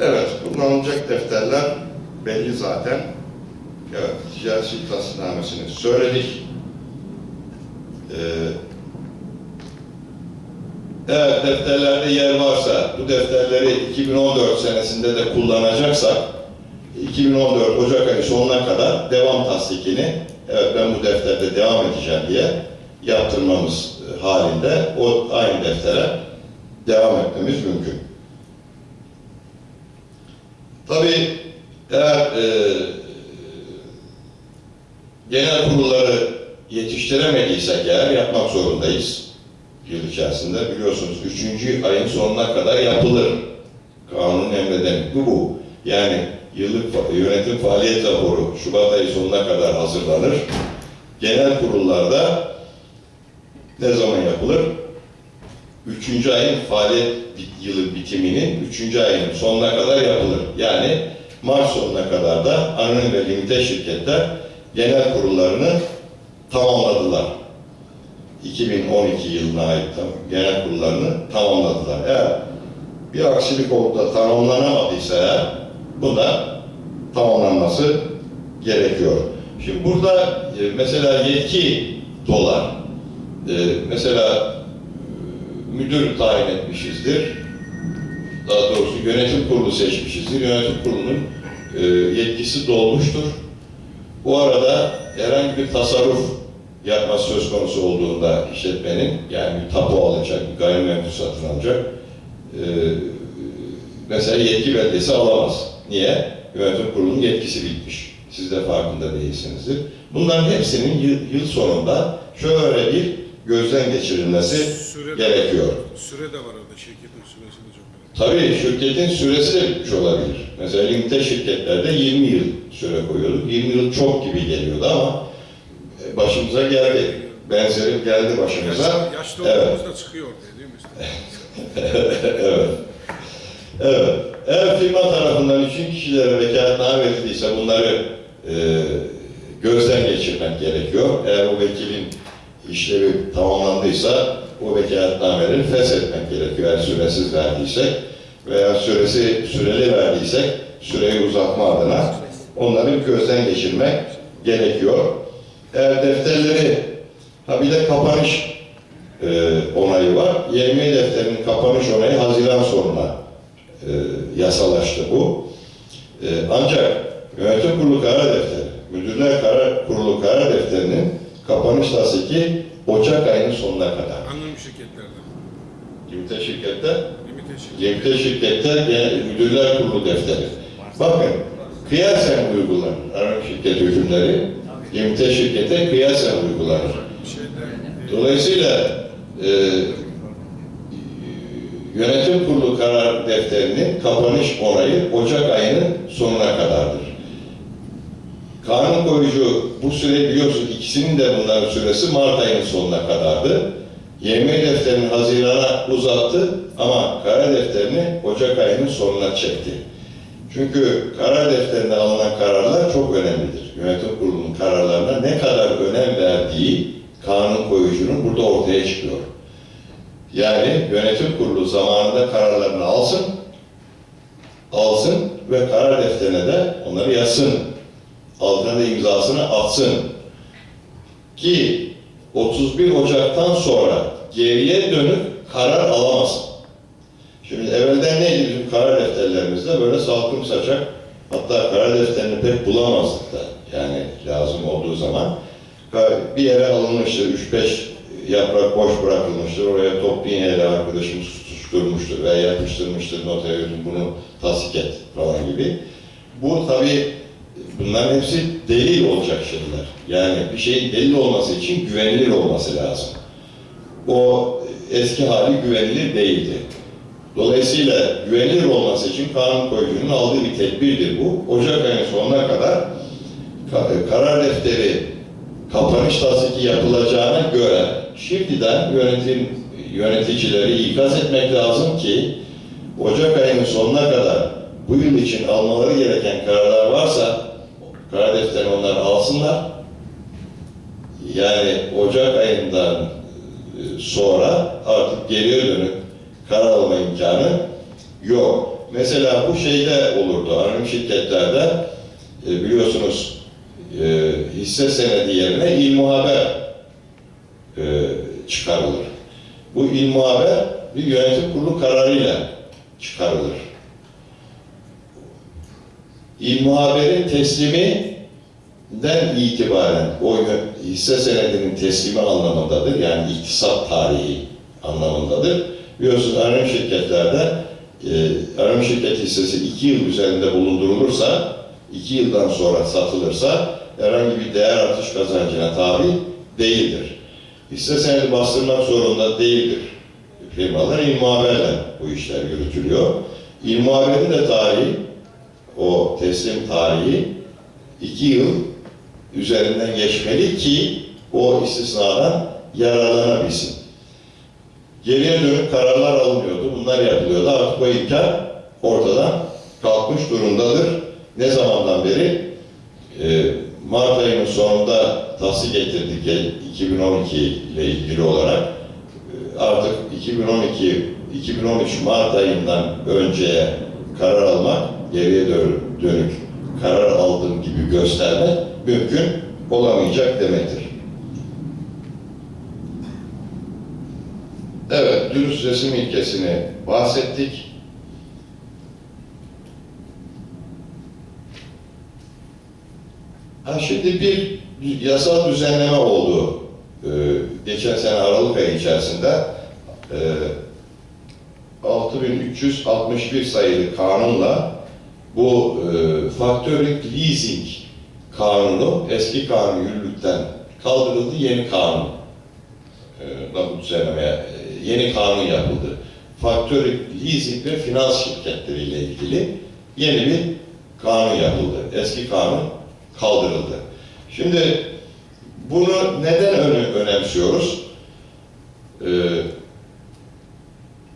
Evet, kullanılacak defterler belli zaten. Evet, ticaret tahsilnamesini söyledik. Ee, eğer defterlerde yer varsa, bu defterleri 2014 senesinde de kullanacaksak, 2014 Ocak ayı sonuna kadar devam tasdikini, evet ben bu defterde devam edeceğim diye yaptırmamız halinde o aynı deftere devam etmemiz mümkün. Tabii eğer e, genel kurulları yetiştiremediysek eğer yapmak zorundayız yıl içerisinde. Biliyorsunuz üçüncü ayın sonuna kadar yapılır. Kanun emreden bu bu. Yani yıllık yönetim faaliyet raporu Şubat ayı sonuna kadar hazırlanır. Genel kurullarda ne zaman yapılır? Üçüncü ayın faaliyet yılı bitiminin üçüncü ayın sonuna kadar yapılır. Yani Mart sonuna kadar da anonim ve limite şirketler genel kurullarını tamamladılar. 2012 yılına ait genel kurullarını tamamladılar. Eğer bir aksilik olup da tamamlanamadıysa eğer bu da tamamlanması gerekiyor. Şimdi burada e, mesela yetki dolar. E, mesela müdür tayin etmişizdir. Daha doğrusu yönetim kurulu seçmişizdir. Yönetim kurulunun e, yetkisi dolmuştur. Bu arada herhangi bir tasarruf yapması söz konusu olduğunda işletmenin yani bir tapu alacak, bir gayrimenkul satın alacak. e, mesela yetki belgesi alamaz. Niye? Yönetim kurulunun yetkisi bitmiş. Siz de farkında değilsinizdir. Bunların hepsinin yıl, yıl sonunda şöyle bir gözden geçirilmesi Süre de- gerekiyor. Süre de var orada, şirketin süresi de çok önemli. Tabii şirketin süresi de bitmiş olabilir. Mesela limite şirketlerde 20 yıl süre koyuyorduk. 20 yıl çok gibi geliyordu ama e, başımıza geldi. Benzeri geldi başımıza. Yaşlı, yaşlı Evet. olduğumuzda çıkıyor ortaya değil mi? işte? evet. Evet. Eğer firma tarafından üçün kişilere vekaletname verildiyse bunları e, gözden geçirmek gerekiyor. Eğer o vekilin işlevi tamamlandıysa o vekaletnameleri feshetmek gerekiyor. Eğer süresiz verdiysek veya süresi süreli verdiysek süreyi uzatma adına onları gözden geçirmek gerekiyor. Eğer defterleri ha bir de kapanış e, onayı var. YM defterinin kapanış onayı Haziran sonuna e, yasalaştı bu. E, ancak yönetim kurulu karar defteri, müdürler karar kurulu karar defterinin kapanış tasdiki Ocak ayının sonuna kadar. Anonim şirketlerde. Limite şirkette, Limite şirket. limite şirkette genel- müdürler kurulu defteri. Bakın, kıyasen uygulanır anonim şirket hükümleri, limite şirkete kıyasen uygulanır. Şeyde, e, Dolayısıyla e, yönetim kurulu karar defterinin kapanış onayı Ocak ayının sonuna kadardır. Kanun koyucu bu süre biliyorsun ikisinin de bunların süresi Mart ayının sonuna kadardı. YM defterini Haziran'a uzattı ama karar defterini Ocak ayının sonuna çekti. Çünkü karar defterinde alınan kararlar çok önemlidir. Yönetim kurulunun kararlarına ne kadar önem verdiği kanun koyucunun burada ortaya çıkıyor. Yani yönetim kurulu zamanında kararlarını alsın, alsın ve karar defterine de onları yazsın. Altına da imzasını atsın. Ki 31 Ocak'tan sonra geriye dönüp karar alamasın. Şimdi evvelden neydi bizim karar defterlerimizde böyle salkım saçak hatta karar defterini pek bulamazdık da yani lazım olduğu zaman bir yere alınmıştır 3-5 yaprak boş bırakılmıştır oraya top iğneyle arkadaşımız tutuşturmuştur veya yapıştırmıştır götür bunu tasdik et falan gibi. Bu tabi bunların hepsi delil olacak şeyler. Yani bir şeyin delil olması için güvenilir olması lazım. O eski hali güvenilir değildi. Dolayısıyla güvenilir olması için kanun koyucunun aldığı bir tedbirdir bu. Ocak ayının sonuna kadar ka- karar defteri kapanış tasdiki yapılacağına göre şimdiden yönetim yöneticileri ikaz etmek lazım ki Ocak ayının sonuna kadar bu yıl için almaları gereken kararlar varsa karar defterini onlar alsınlar. Yani Ocak ayından e, sonra artık geriye dönüp karar alma imkanı Yok. Mesela bu şeyde olurdu, anonim şirketlerde e, biliyorsunuz e, hisse senedi yerine ilmuhaber çıkarılır. Bu ilmuhaber bir yönetim kurulu kararıyla çıkarılır. İlmuhaberin tesliminden itibaren o hisse senedinin teslimi anlamındadır. Yani iktisat tarihi anlamındadır. Biliyorsunuz anonim şirketlerde e, şirket hissesi iki yıl üzerinde bulundurulursa, iki yıldan sonra satılırsa herhangi bir değer artış kazancına tabi değildir. Hisse senedi bastırmak zorunda değildir. Firmalar ilmuhaberle bu işler yürütülüyor. İlmuhaberin de tarihi, o teslim tarihi iki yıl üzerinden geçmeli ki o istisnadan yararlanabilsin. Geriye dönük kararlar alınıyordu, bunlar yapılıyordu. Artık o imkan ortadan kalkmış durumdadır. Ne zamandan beri? Ee, Mart ayının sonunda tahsil getirdik ya, 2012 ile ilgili olarak. Ee, Artık 2012 2013 Mart ayından önceye karar almak, geriye dö- dönük karar aldığım gibi göstermek mümkün olamayacak demektir. Evet, dürüst resim ilkesini bahsettik. Ha şimdi bir yasal düzenleme oldu. Ee, geçen sene Aralık ayı içerisinde e, 6361 sayılı kanunla bu e, faktörlük leasing kanunu eski kanun yürürlükten kaldırıldı yeni kanun e, bu düzenlemeye e, yeni kanun yapıldı. Faktörlük leasing ve finans şirketleriyle ilgili yeni bir kanun yapıldı. Eski kanun kaldırıldı. Şimdi bunu neden öne- önemsiyoruz? Ee,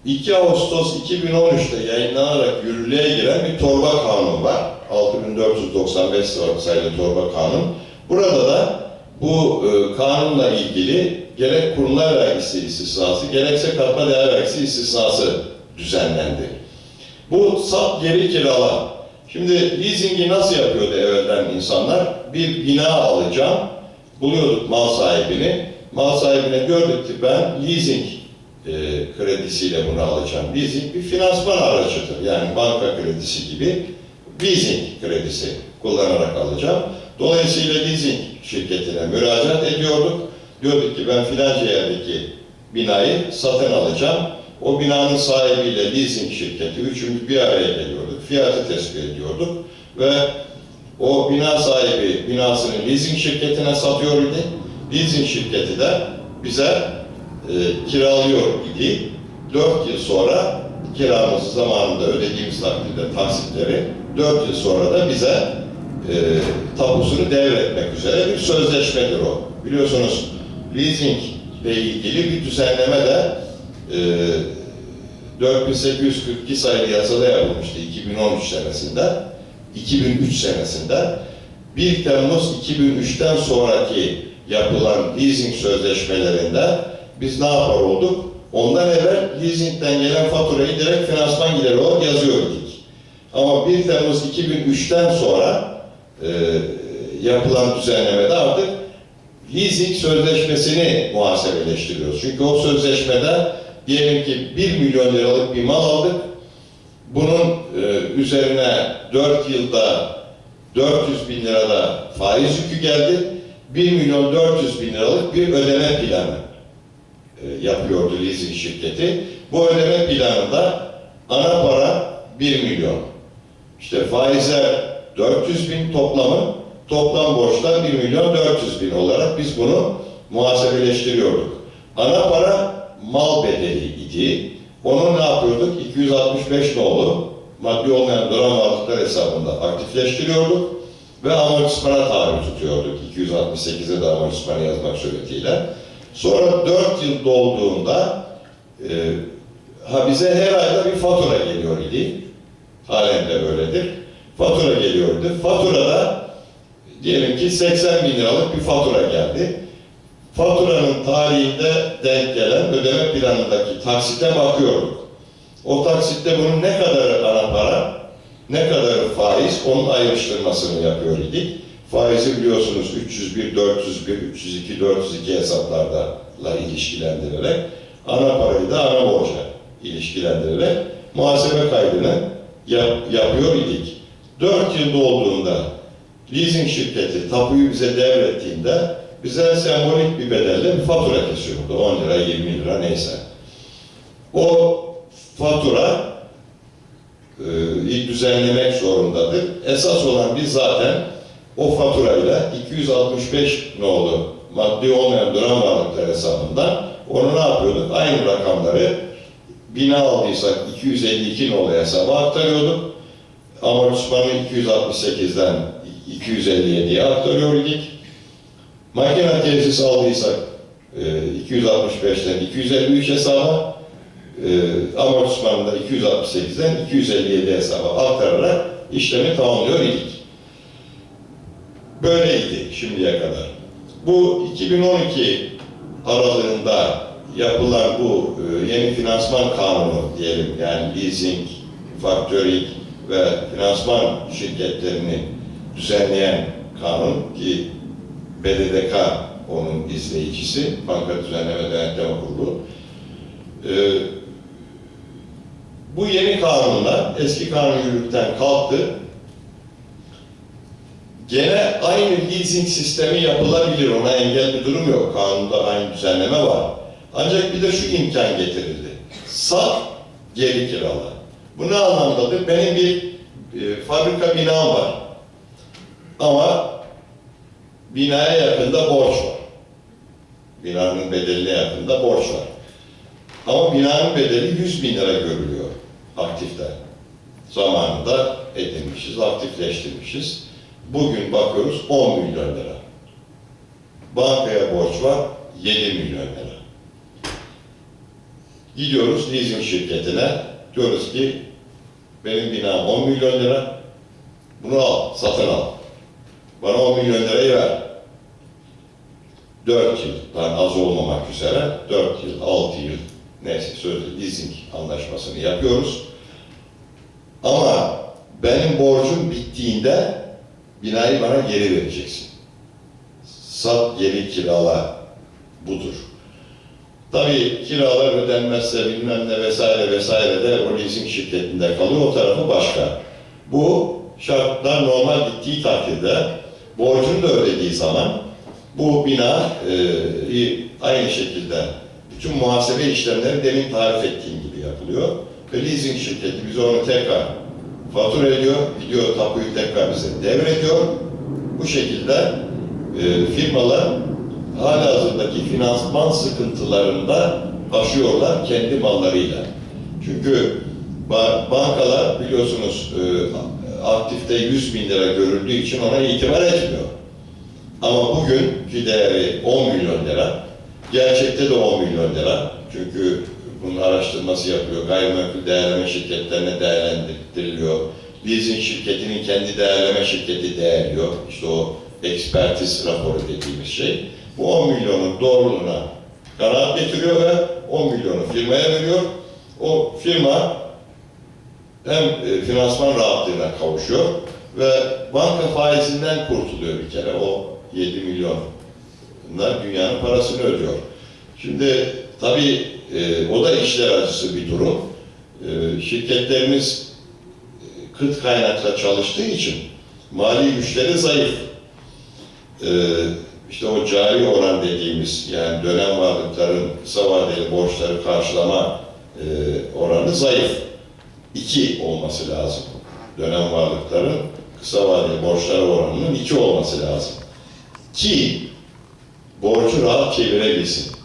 2 Ağustos 2013'te yayınlanarak yürürlüğe giren bir torba kanun var. 6495 sayılı torba kanun. Burada da bu e, kanunla ilgili gerek kurumlar vergisi istisnası, gerekse katma değer vergisi istisnası düzenlendi. Bu sat geri kirala. Şimdi leasingi nasıl yapıyordu evvelden insanlar? Bir bina alacağım, buluyorduk mal sahibini. Mal sahibine diyorduk ki ben leasing e, kredisiyle bunu alacağım. Leasing bir finansman aracıdır. Yani banka kredisi gibi leasing kredisi kullanarak alacağım. Dolayısıyla leasing şirketine müracaat ediyorduk. Diyorduk ki ben filanca yerdeki binayı satın alacağım. O binanın sahibiyle leasing şirketi üçümüz bir araya geliyorduk. Fiyatı tespit ediyorduk ve o bina sahibi binasını leasing şirketine satıyor idi. Leasing şirketi de bize e, kiralıyor idi. Dört yıl sonra kiramızı zamanında ödediğimiz takdirde taksitleri dört yıl sonra da bize e, tapusunu devretmek üzere bir sözleşmedir o. Biliyorsunuz leasing ile ilgili bir düzenleme de e, 4842 sayılı yasada yapılmıştı 2013 senesinde. 2003 senesinde 1 Temmuz 2003'ten sonraki yapılan leasing sözleşmelerinde biz ne yapar olduk? Ondan evvel leasingden gelen faturayı direkt finansman gideri olarak yazıyorduk. Ama 1 Temmuz 2003'ten sonra e, yapılan düzenlemede artık leasing sözleşmesini muhasebeleştiriyoruz. Çünkü o sözleşmede diyelim ki 1 milyon liralık bir mal aldık. Bunun e, üzerine 4 yılda 400 bin lirada faiz yükü geldi. 1 milyon 400 bin liralık bir ödeme planı e, yapıyordu leasing şirketi. Bu ödeme planında ana para 1 milyon. İşte faizler 400 bin toplamı, toplam borçlar 1 milyon 400 bin olarak biz bunu muhasebeleştiriyorduk. Ana para mal bedeli idi. Onu ne yapıyorduk? 265 nolu maddi olmayan duran varlıklar hesabında aktifleştiriyorduk ve amortismana tabi tutuyorduk. 268'e de amortismanı yazmak suretiyle. Sonra 4 yıl dolduğunda e, ha bize her ayda bir fatura geliyor idi. Halen de böyledir. Fatura geliyordu. Faturada diyelim ki 80 bin liralık bir fatura geldi. Faturanın tarihinde denk gelen ödeme planındaki taksite bakıyorduk. O taksitte bunun ne kadar ana para, ne kadar faiz, onun ayrıştırmasını yapıyor idik. Faizi biliyorsunuz 301, 401, 302, 402 hesaplarla ilişkilendirerek, ana parayı da ana borca ilişkilendirerek muhasebe kaydını yap- yapıyor idik. 4 yıl dolduğunda leasing şirketi tapuyu bize devrettiğinde bize sembolik bir bedelle bir fatura kesiyordu. 10 lira, 20 lira neyse. O fatura e, düzenlemek zorundadır. Esas olan biz zaten o faturayla 265 nolu maddi olmayan duran varlıklar hesabından onu ne yapıyorduk? Aynı rakamları bina aldıysak 252 nolu hesaba aktarıyorduk. Amortismanı 268'den 257'ye aktarıyor idik. Makine tesis aldıysak e, 265'ten 253 hesaba, e, amortismanı da 268'den 257 hesaba aktararak işlemi tamamlıyor idik. Böyleydi şimdiye kadar. Bu 2012 aralığında yapılan bu e, yeni finansman kanunu diyelim yani leasing, factoring ve finansman şirketlerini düzenleyen kanun ki BDDK onun izleyicisi, Banka Düzenleme Denetleme Kurulu. E, bu yeni kanunla eski kanun yürürlükten kalktı. Gene aynı leasing sistemi yapılabilir, ona engel bir durum yok. Kanunda aynı düzenleme var. Ancak bir de şu imkan getirildi. Sat, geri kirala. Bu ne anlamdadır? Benim bir e, fabrika binam var. Ama binaya yakında borç var. Binanın bedeline yakında borç var. Ama binanın bedeli 100 bin lira görülüyor aktiften. Zamanında edinmişiz, aktifleştirmişiz. Bugün bakıyoruz 10 milyon lira. Bankaya borç var 7 milyon lira. Gidiyoruz leasing şirketine, diyoruz ki benim binam 10 milyon lira, bunu al, satın al. Bana 10 milyon lirayı ver. 4 yıldan az olmamak üzere 4 yıl, 6 yıl neyse sözlü leasing anlaşmasını yapıyoruz. Ama benim borcum bittiğinde binayı bana geri vereceksin. Sat geri kirala budur. Tabii kiralar ödenmezse bilmem ne vesaire vesaire de o leasing şirketinde kalıyor. O tarafı başka. Bu şartlar normal gittiği takdirde borcunu da ödediği zaman bu bina e, aynı şekilde bütün muhasebe işlemleri demin tarif ettiğim gibi yapılıyor. Ve leasing şirketi bize onu tekrar fatura ediyor, gidiyor tapuyu tekrar bize devrediyor. Bu şekilde e, firmalar halihazırdaki finansman sıkıntılarında aşıyorlar kendi mallarıyla. Çünkü ba- bankalar biliyorsunuz e, aktifte 100 bin lira görüldüğü için ona itibar etmiyor. Ama bugünkü değeri 10 milyon lira, gerçekte de 10 milyon lira. Çünkü bunun araştırması yapıyor, gayrimenkul değerleme şirketlerine değerlendiriliyor. Leasing şirketinin kendi değerleme şirketi değerliyor. İşte o ekspertiz raporu dediğimiz şey. Bu 10 milyonun doğruluğuna kanaat getiriyor ve 10 milyonu firmaya veriyor. O firma hem e, finansman rahatlığına kavuşuyor ve banka faizinden kurtuluyor bir kere. O 7 milyonlar dünyanın parasını ödüyor. Şimdi tabii e, o da işler acısı bir durum. E, şirketlerimiz kıt kaynakla çalıştığı için mali güçleri zayıf. E, işte o cari oran dediğimiz yani dönem varlıkların kısa vadeli borçları karşılama e, oranı zayıf. 2 olması lazım. Dönem varlıkların kısa vadeli borçları oranının 2 olması lazım. Ki borcu rahat çevirebilsin.